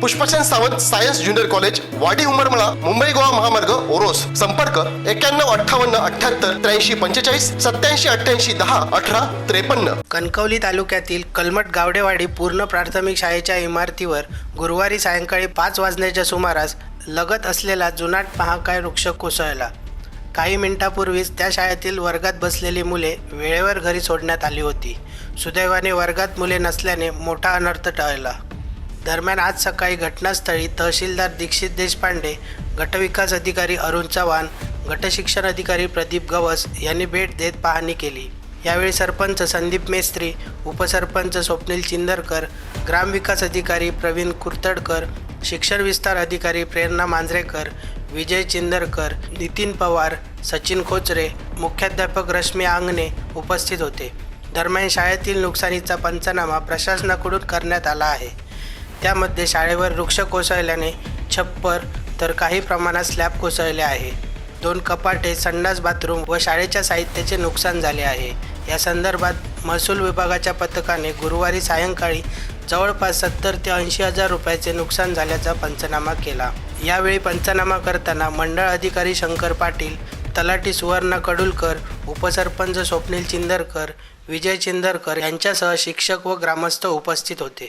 Pushpasen Sawant science junior college Wadi Umarmala Mumbai Goa महामार्ग ओरोस. संपर्क एक्क्याण्णव अठ्ठावन्न अठ्ठ्याहत्तर त्र्याऐंशी पंचेचाळीस सत्याऐंशी अठ्ठ्याऐंशी दहा अठरा त्रेपन्न. कणकवली तालुक्यातील कलमट गावडेवाडी पूर्ण प्राथमिक शाळेच्या इमारतीवर गुरुवारी सायंकाळी पाच वाजण्याच्या सुमारास लगत असलेला जुनाट महाकाय वृक्ष कोसळला. काही मिनिटापूर्वीच त्या शाळेतील वर्गात बसलेली मुले वेळेवर घरी सोडण्यात आली होती. सुदैवाने वर्गात मुले नसल्याने मोठा अनर्थ टळला. दरम्यान आज सकाळी घटनास्थळी तहसीलदार दीक्षित देशपांडे गटविकास अधिकारी अरुण चव्हाण गटशिक्षण अधिकारी प्रदीप गवस यांनी भेट देत पाहणी केली. यावेळी सरपंच संदीप मेस्त्री उपसरपंच स्वप्नील चिंदरकर ग्रामविकास अधिकारी प्रवीण कुर्तडकर शिक्षण विस्तार अधिकारी प्रेरणा मांजरेकर विजय चिंदरकर नितीन पवार सचिन खोचरे मुख्याध्यापक रश्मी आंगणे उपस्थित होते. दरम्यान शाळेतील नुकसानीचा पंचनामा प्रशासनाकडून करण्यात आला आहे. त्यामध्ये शाळेवर वृक्ष कोसळल्याने छप्पर तर काही प्रमाणात स्लॅब कोसळले आहे. दोन कपाटे संडास बाथरूम व शाळेच्या साहित्याचे नुकसान झाले आहे. या संदर्भात महसूल विभागाच्या पथकाने गुरुवारी सायंकाळी जवळपास सत्तर ते ऐंशी हजार रुपयाचे नुकसान झाल्याचा पंचनामा केला. यावेळी पंचनामा करताना मंडळ अधिकारी शंकर पाटील तलाठी सुवर्णा कडुलकर उपसरपंच स्वप्नील चिंदरकर विजय चिंदरकर यांच्यासह शिक्षक व ग्रामस्थ उपस्थित होते.